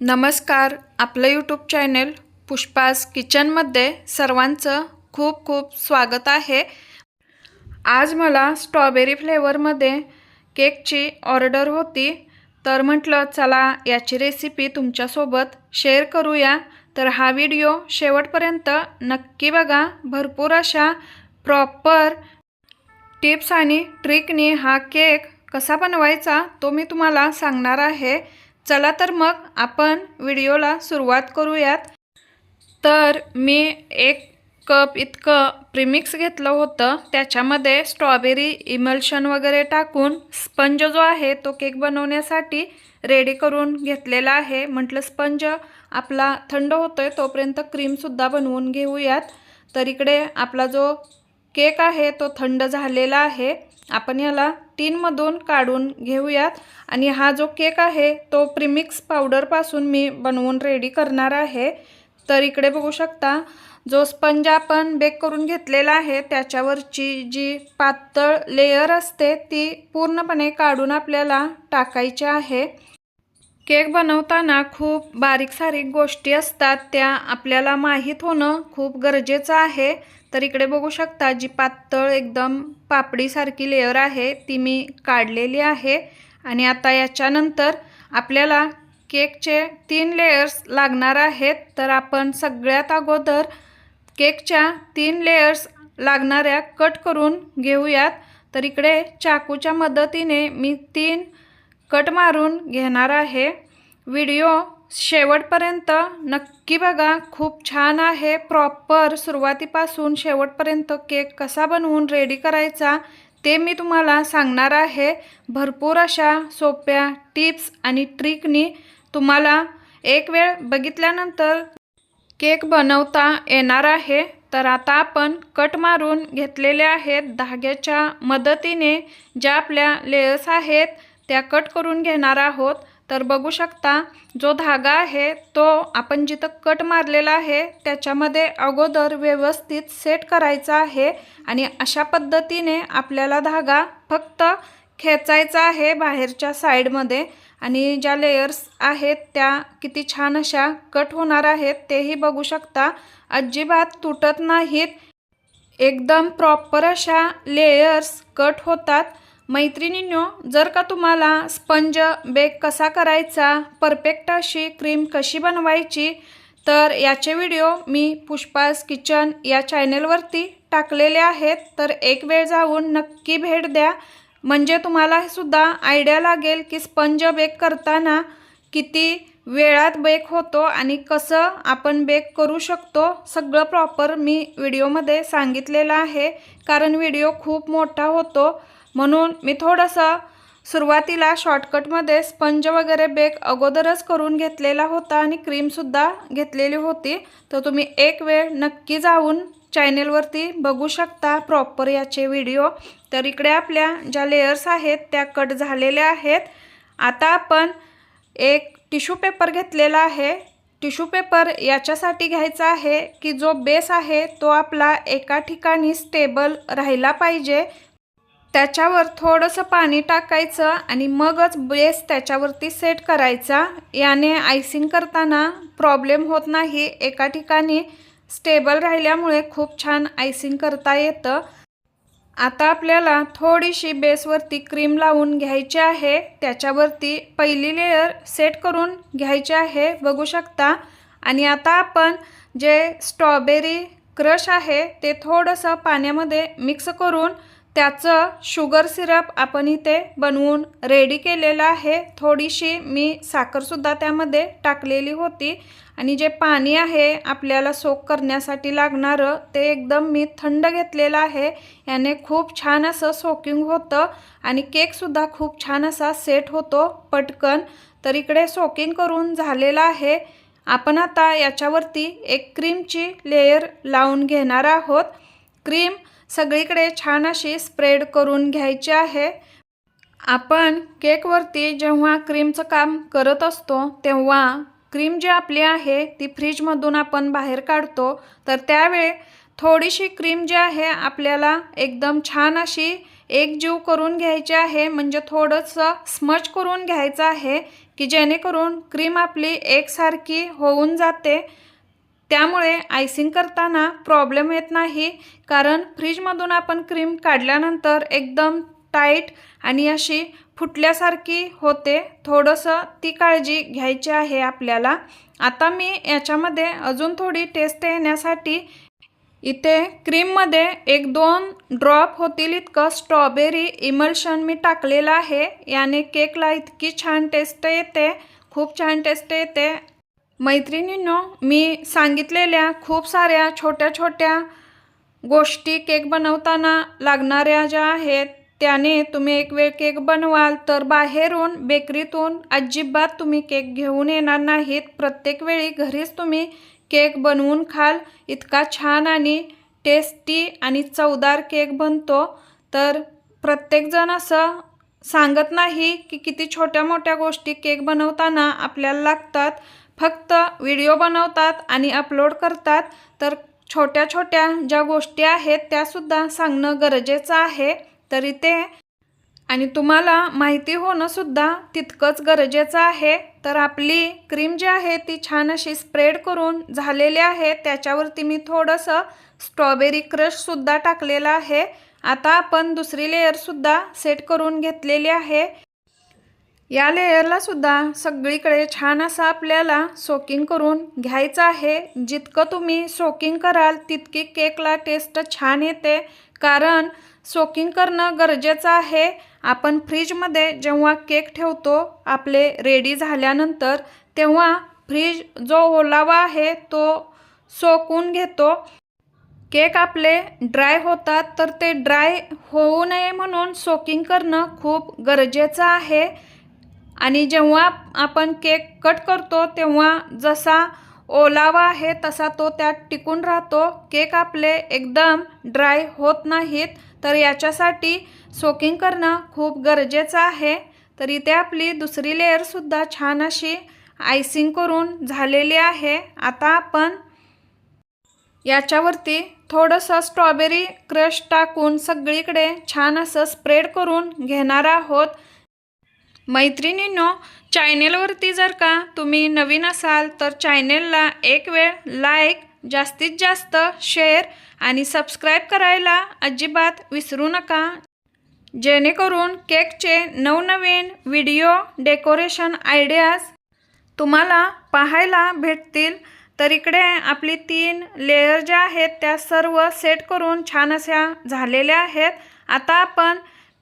नमस्कार आपलं YouTube channel Pushpa's किचनमध्ये सर्वांचं खूप खूप स्वागत आहे. आज मला स्ट्रॉबेरी फ्लेवरमध्ये केकची ऑर्डर होती. तर म्हटलं चला याची रेसिपी तुमच्यासोबत शेअर करूया. तर हा व्हिडिओ शेवटपर्यंत नक्की बघा. भरपूर अशा प्रॉपर टिप्स आणि ट्रिकनी हा केक कसा बनवायचा तो मी तुम्हाला सांगणार आहे. चला तर मग आपण व्हिडिओला सुरुवात करूयात. तर मी एक कप इतकं प्रीमिक्स घेतलं होतं. त्याच्यामध्ये स्ट्रॉबेरी इमल्शन वगैरे टाकून स्पंज जो आहे तो केक बनवण्यासाठी रेडी करून घेतलेला आहे. म्हटलं स्पंज आपला थंड होतो आहे तोपर्यंत क्रीमसुद्धा बनवून घेऊयात. तर इकडे आपला जो केक आहे तो थंड झालेला आहे. आपण याला टीनमधून काढून घेऊयात. आणि हा जो केक आहे तो प्रीमिक्स पावडरपासून मी बनवून रेडी करणार आहे. तर इकडे बघू शकता जो स्पंज आपण बेक करून घेतलेला आहे त्याच्यावरची जी पातळ लेयर असते ती पूर्णपणे काढून आपल्याला टाकायची आहे. केक बनवताना खूप बारीक सारीक गोष्टी असतात त्या आपल्याला माहीत होणं खूप गरजेचं आहे. तर इकडे बघू शकता जी पातळ एकदम पापडीसारखी लेअर आहे ती मी काढलेली आहे. आणि आता याच्यानंतर आपल्याला केकचे तीन लेयर्स लागणार आहेत. तर आपण सगळ्यात अगोदर केकच्या तीन लेयर्स लागणाऱ्या कट करून घेऊयात. तर इकडे चाकूच्या मदतीने मी तीन कट मारून घेणार आहे. व्हिडिओ शेवटपर्यंत नक्की बघा. खूप छान आहे. प्रॉपर सुरुवातीपासून शेवटपर्यंत केक कसा बनवून रेडी करायचा ते मी तुम्हाला सांगणार आहे. भरपूर अशा सोप्या टिप्स आणि ट्रिकनी तुम्हाला एक वेळ बघितल्यानंतर केक बनवता येणार आहे. तर आता आपण कट मारून घेतलेले आहेत धाग्याच्या मदतीने ज्या आपल्या लेयर्स आहेत. त्या कट करून घेणार आहोत. तर बघू शकता जो धागा आहे तो आपण जिथं कट मारलेला आहे त्याच्यामध्ये अगोदर व्यवस्थित सेट करायचा आहे आणि अशा पद्धतीने आपल्याला धागा फक्त खेचायचा आहे बाहेरच्या साईडमध्ये आणि ज्या लेयर्स आहेत त्या किती छान अशा कट होणार आहेत तेही बघू शकता. अजिबात तुटत नाहीत. एकदम प्रॉपर अशा लेयर्स कट होतात. मैत्रिणींनो जर का तुम्हाला स्पंज बेक कसा करायचा परफेक्ट अशी क्रीम कशी बनवायची तर याचे व्हिडिओ मी पुष्पास किचन या चॅनेलवरती टाकलेले आहेत. तर एक वेळ जाऊन नक्की भेट द्या. म्हणजे तुम्हाला सुद्धा आयडिया लागेल की स्पंज बेक करताना किती वेळात बेक होतो आणि कसं आपण बेक करू शकतो. सगळं प्रॉपर मी व्हिडिओमध्ये सांगितलेलं आहे. कारण व्हिडिओ खूप मोठा होतो. म्हणून मी थोडंसं सुरुवातीला शॉर्टकटमध्ये स्पंज वगैरे बेक अगोदरच करून घेतलेला होता आणि क्रीमसुद्धा घेतलेली होती. तर तुम्ही एक वेळ नक्की जाऊन चॅनेलवरती बघू शकता प्रॉपर याचे व्हिडिओ तर इकडे आपल्या ज्या लेयर्स आहेत त्या कट झालेल्या आहेत. आता आपण एक टिश्यू पेपर घेतलेला आहे. टिश्यू पेपर याच्यासाठी घ्यायचा आहे की जो बेस आहे तो आपला एका ठिकाणी स्टेबल राहिला पाहिजे. त्याच्यावर थोडंसं पाणी टाकायचं आणि मगच बेस त्याच्यावरती सेट करायचा. याने आयसिंग करताना प्रॉब्लेम होत नाही. एका ठिकाणी स्टेबल राहिल्यामुळे खूप छान आयसिंग करता येतं. आता आपल्याला थोडीशी बेसवरती क्रीम लावून घ्यायची आहे. त्याच्यावरती पहिली लेयर सेट करून घ्यायची आहे. बघू शकता. आणि आता आपण जे स्ट्रॉबेरी क्रश आहे ते थोडंसं पाण्यामध्ये मिक्स करून त्याचं शुगर सिरप आपण इथे बनवून रेडी केलेलं आहे. थोडीशी मी साखरसुद्धा त्यामध्ये टाकलेली होती. आणि जे पाणी आहे आपल्याला सोक करण्यासाठी लागणारं ते एकदम मी थंड घेतलेलं आहे. याने खूप छान असं सोकिंग होतं. आणि केकसुद्धा खूप छान असा सेट होतो पटकन. तर इकडे सोकिंग करून झालेलं आहे. आपण आता याच्यावरती एक क्रीमची लेयर लावून घेणार आहोत. क्रीम सगळीकडे छान अशी स्प्रेड करून घ्यायची आहे. आपण केकवरती जेव्हा क्रीमचं काम करत असतो तेव्हा क्रीम जी आपली आहे ती फ्रीजमधून आपण बाहेर काढतो. तर त्यावेळी थोडीशी क्रीम जी आहे आपल्याला एकदम छान अशी एक जीव करून घ्यायची आहे. म्हणजे थोडंसं स्मच करून घ्यायचं आहे की जेणेकरून क्रीम आपली एकसारखी होऊन जाते. त्यामुळे आयसिंग करताना प्रॉब्लेम येत नाही कारण फ्रीजमधून आपण क्रीम काढल्यानंतर एकदम टाईट आणि अशी फुटल्यासारखी होते. थोडंसं ती काळजी घ्यायची आहे आपल्याला. आता मी याच्यामध्ये अजून थोडी टेस्ट येण्यासाठी इथे क्रीममध्ये एक दोन ड्रॉप होतील इतकं स्ट्रॉबेरी इमल्शन मी टाकलेलं आहे. याने केकला इतकी छान टेस्ट येते खूप छान टेस्ट येते. मैत्रिणींनो मी सांगितलेल्या खूप साऱ्या छोट्या छोट्या गोष्टी केक बनवताना लागणाऱ्या ज्या आहेत त्याने तुम्ही एक वेळ केक बनवाल तर बाहेरून बेकरीतून अजिबात तुम्ही केक घेऊन येणार नाहीत. प्रत्येक वेळी घरीच तुम्ही केक बनवून खाल. इतका छान आणि टेस्टी आणि चवदार केक बनतो. तर प्रत्येकजण असं सांगत नाही की किती छोट्या मोठ्या गोष्टी केक बनवताना आपल्याला लागतात. फक्त व्हिडिओ बनवतात आणि अपलोड करतात तर छोट्या छोट्या ज्या गोष्टी आहेत त्यासुद्धा सांगणं गरजेचं आहे. तरी ते आणि तुम्हाला माहिती होणंसुद्धा तितकंच गरजेचं आहे. तर आपली क्रीम जी आहे ती छान अशी स्प्रेड करून झालेली आहे. त्याच्यावरती मी थोडंसं स्ट्रॉबेरी क्रशसुद्धा टाकलेलं आहे. आता आपण दुसरी लेअरसुद्धा सेट करून घेतलेली आहे. या लेयरला सुद्धा सगळीकडे छान असा आपल्याला सोकिंग करून घ्यायचं आहे. जितकं तुम्ही सोकिंग कराल तितकी केकला टेस्ट छान येते. कारण सोकिंग करणं गरजेचं आहे. आपण फ्रीजमध्ये जेव्हा केक ठेवतो आपले रेडी झाल्यानंतर तेव्हा फ्रीज जो ओलावा आहे तो सोकून घेतो. केक आपले ड्राय होतात तर ते ड्राय होऊ नये म्हणून सोकिंग करणं खूप गरजेचं आहे. आणि जेव्हा आपण केक कट करतो तेव्हा जसा ओलावा आहे तसा तो त्यात टिकून राहतो. केक आपले एकदम ड्राय होत नाहीत तर याच्यासाठी सोकिंग करणं खूप गरजेचं आहे. तर इथे आपली दुसरी लेअरसुद्धा छान अशी आयसिंग करून झालेली आहे. आता आपण याच्यावरती थोडंसं स्ट्रॉबेरी क्रश टाकून सगळीकडे छान असं स्प्रेड करून घेणार आहोत. मैत्रिणींनो चॅनेलवरती जर का तुम्ही नवीन असाल तर चॅनेलला एक वेळ लाईक जास्तीत जास्त शेअर आणि सबस्क्राईब करायला अजिबात विसरू नका. जेणेकरून केकचे नवनवीन व्हिडिओ डेकोरेशन आयडियाज तुम्हाला पाहायला भेटतील. तर इकडे आपली तीन लेयर ज्या आहेत त्या सर्व सेट करून छान अशा झालेल्या आहेत. आता आपण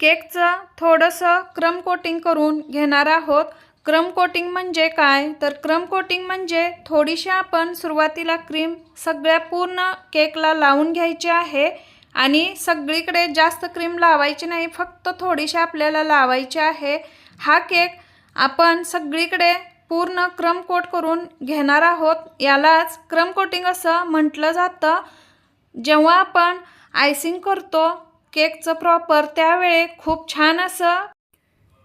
केकचं थोडंसं क्रम कोटिंग करून घेणार आहोत. क्रम कोटिंग म्हणजे काय? तर क्रम कोटिंग म्हणजे थोडीशी आपण सुरुवातीला क्रीम सगळ्या पूर्ण केकला लावून घ्यायची आहे आणि सगळीकडे जास्त क्रीम लावायची नाही फक्त थोडीशी आपल्याला लावायची आहे. हा केक आपण सगळीकडे पूर्ण क्रम कोट करून घेणार आहोत. यालाच क्रम कोटिंग असं म्हटलं जातं. जेव्हा आपण आयसिंग करतो केकचं प्रॉपर त्यावेळे खूप छान असं.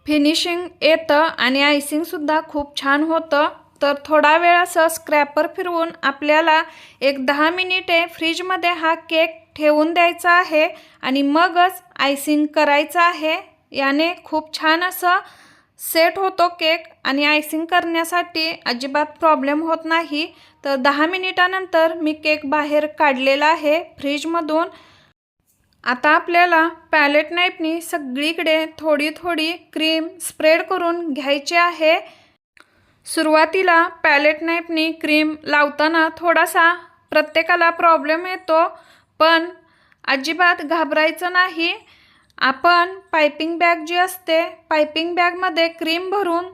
फिनिशिंग येतं आणि आयसिंगसुद्धा खूप छान होतं. तर थोडा वेळ असं स्क्रॅपर फिरवून आपल्याला एक दहा मिनिटे फ्रीजमध्ये हा केक ठेवून द्यायचा आहे आणि मगच आयसिंग करायचं आहे. याने खूप छान असं सेट होतो केक आणि आयसिंग करण्यासाठी अजिबात प्रॉब्लेम होत नाही. तर दहा मिनिटानंतर मी केक बाहेर काढलेला आहे फ्रीजमधून आता आपल्याला पॅलेट नाईफनी सगळीकडे थोडी थोडी क्रीम स्प्रेड करून घ्यायची आहे. सुरुवातीला पॅलेट नाईफनी क्रीम लावताना थोडासा प्रत्येकाला प्रॉब्लेम येतो पण अजिबात घाबरायचं नाही. आपण पायपिंग बॅग जी असते पायपिंग बॅगमध्ये क्रीम भरून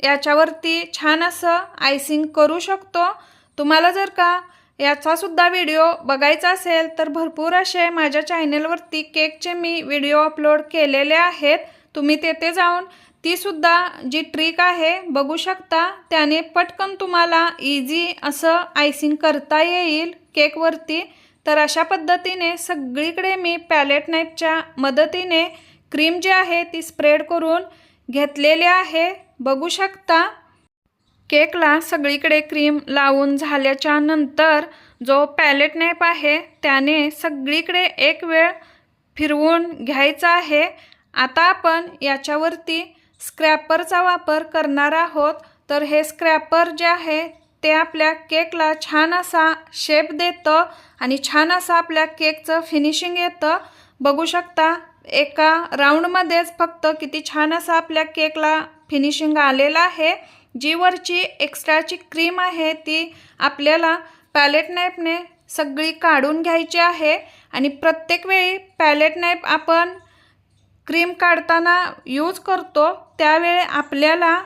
याच्यावरती छान असं आयसिंग करू शकतो. तुम्हाला जर का याचासुद्धा व्हिडिओ बघायचा असेल तर भरपूर असे माझ्या चॅनेलवरती केकचे मी व्हिडिओ अपलोड केलेले आहेत. तुम्ही तेथे जाऊन तीसुद्धा जी ट्रिक आहे बघू शकता. त्याने पटकन तुम्हाला इझी असं आयसिंग करता येईल केकवरती. तर अशा पद्धतीने सगळीकडे मी पॅलेट नाईफच्या मदतीने क्रीम जी आहे ती स्प्रेड करून घेतलेली आहे. बघू शकता. केकला सगळीकडे क्रीम लावून झाल्याच्यानंतर जो पॅलेट नाईफ आहे त्याने सगळीकडे एक वेळ फिरवून घ्यायचा आहे. आता आपण याच्यावरती स्क्रॅपरचा वापर करणार आहोत. तर हे स्क्रॅपर जे आहे ते आपल्या केकला छान असा शेप देतं आणि छान असं आपल्या केकचं फिनिशिंग येतं. बघू शकता एका राऊंडमध्येच फक्त किती छान असं आपल्या केकला फिनिशिंग आलेलं आहे. जी वरची एक्स्ट्राची क्रीम आहे ती आपल्याला पॅलेट नाईपने सगळी काढून घ्यायची आहे. आणि प्रत्येक वेळी पॅलेट नाईप आपण क्रीम काढताना यूज करतो त्यावेळी आपल्याला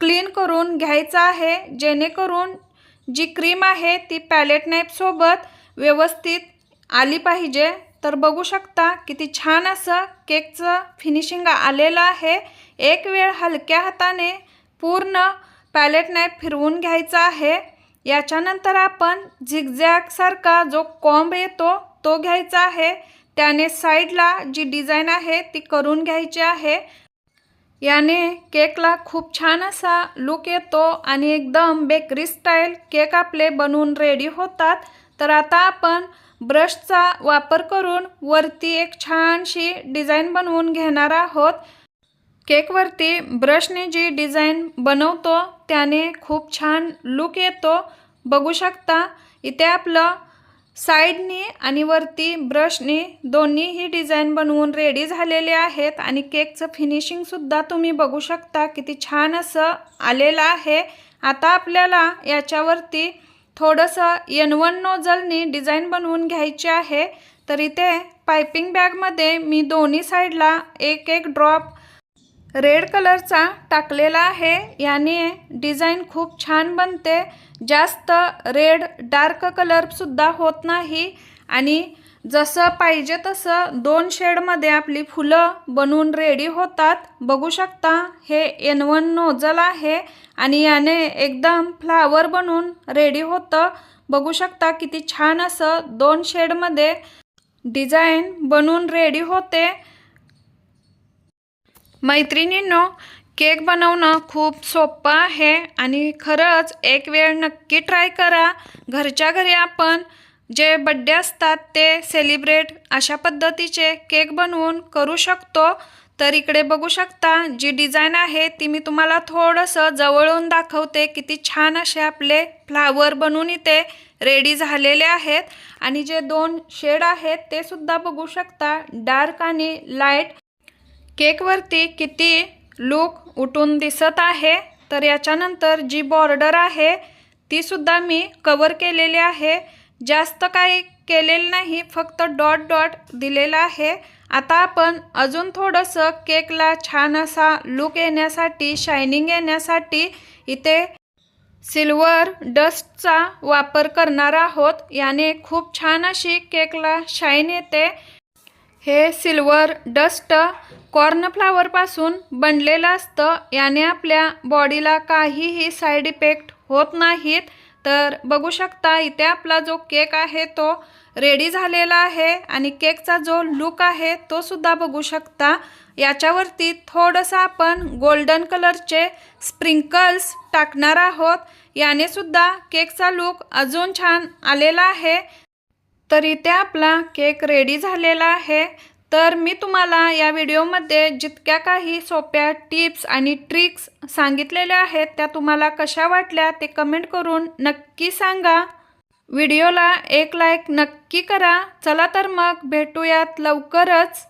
क्लीन करून घ्यायचं आहे. जेणेकरून जी क्रीम आहे ती पॅलेट नाईपसोबत व्यवस्थित आली पाहिजे. तर बघू शकता किती छान असं केकचं फिनिशिंग आलेलं आहे. एक वेळ हलक्या हाताने पूर्ण पॅलेट नाईफ फिरवून घ्यायचा आहे. याच्यानंतर आपण झिगझॅगसारखा जो कॉम्ब येतो तो घ्यायचा आहे. त्याने साईडला जी डिझाईन आहे ती करून घ्यायची आहे. याने केकला खूप छान असा लुक येतो आणि एकदम बेकरी स्टाईल केक आपले बनवून रेडी होतात. तर आता आपण ब्रशचा वापर करून वरती एक छानशी डिझाईन बनवून घेणार आहोत. केकवरती ब्रशने जी डिझाईन बनवतो त्याने खूप छान लुक येतो. बघू शकता इथे आपलं साईडनी आणि वरती ब्रशने दोन्हीही डिझाईन बनवून रेडी झालेले आहेत आणि केकचं फिनिशिंगसुद्धा तुम्ही बघू शकता. किती छान असं आलेलं आहे. आता आपल्याला याच्यावरती थोडंसं यनवन वन डिझाईन बनवून घ्यायची आहे. तर इथे पायपिंग बॅगमध्ये मी दोन्ही साईडला एक एक ड्रॉप रेड कलरचा टाकलेला आहे. याने डिझाईन खूप छान बनते. जास्त रेड डार्क कलरसुद्धा होत नाही. आणि जसं पाहिजे तसं दोन शेडमध्ये आपली फुलं बनवून रेडी होतात. बघू शकता हे एन वन नोझल आहे. आणि याने एकदम फ्लावर बनवून रेडी होतं. बघू शकता किती छान असं दोन शेडमध्ये डिझाईन बनवून रेडी होते. मैत्रिणींनो केक बनवणं खूप सोपं आहे आणि खरंच एक वेळ नक्की ट्राय करा. घरच्या घरी आपण जे बड्डे असतात ते सेलिब्रेट अशा पद्धतीचे केक बनवून करू शकतो. तर इकडे बघू शकता जी डिझाईन आहे ती मी तुम्हाला थोडंसं जवळून दाखवते. किती छान असे आपले फ्लावर बनवून इथे रेडी झालेले आहेत. आणि जे दोन शेड आहेत ते सुद्धा बघू शकता डार्क आणि लाइट केकवरती किती लूक उठून दिसत आहे तर याच्यानंतर जी बॉर्डर आहे ती सुद्धा मी कवर केलेली आहे. जास्त काही केलेलं नाही फक्त डॉट डॉट दिलेला आहे. आता आपण अजून थोडंसं केकला छान असा लूक येण्यासाठी शायनिंग येण्यासाठी इथे सिल्वर डस्टचा वापर करणार आहोत. याने खूप छान अशी केकला शाईन येते. हे सिल्वर डस्ट कॉर्नफ्लावरपासून बनलेलं असतं. याने आपल्या बॉडीला काहीही साईड इफेक्ट होत नाहीत. तर बघू शकता इथे आपला जो केक आहे तो रेडी झालेला आहे आणि केकचा जो लुक आहे तो सुद्धा बघू शकता. याच्यावरती थोडंसं आपण गोल्डन कलरचे स्प्रिंकल्स टाकणार आहोत. याने सुद्धा केकचा लुक अजून छान आलेला आहे. तर इथे आपला केक रेडी झालेला आहे. तर मी तुम्हाला या व्हिडिओमध्ये जितक्या काही सोप्या टिप्स आणि ट्रिक्स सांगितलेल्या आहेत त्या तुम्हाला कशा वाटल्या ते कमेंट करून नक्की सांगा. व्हिडिओला एक लाईक नक्की करा. चला तर मग भेटूयात लवकरच.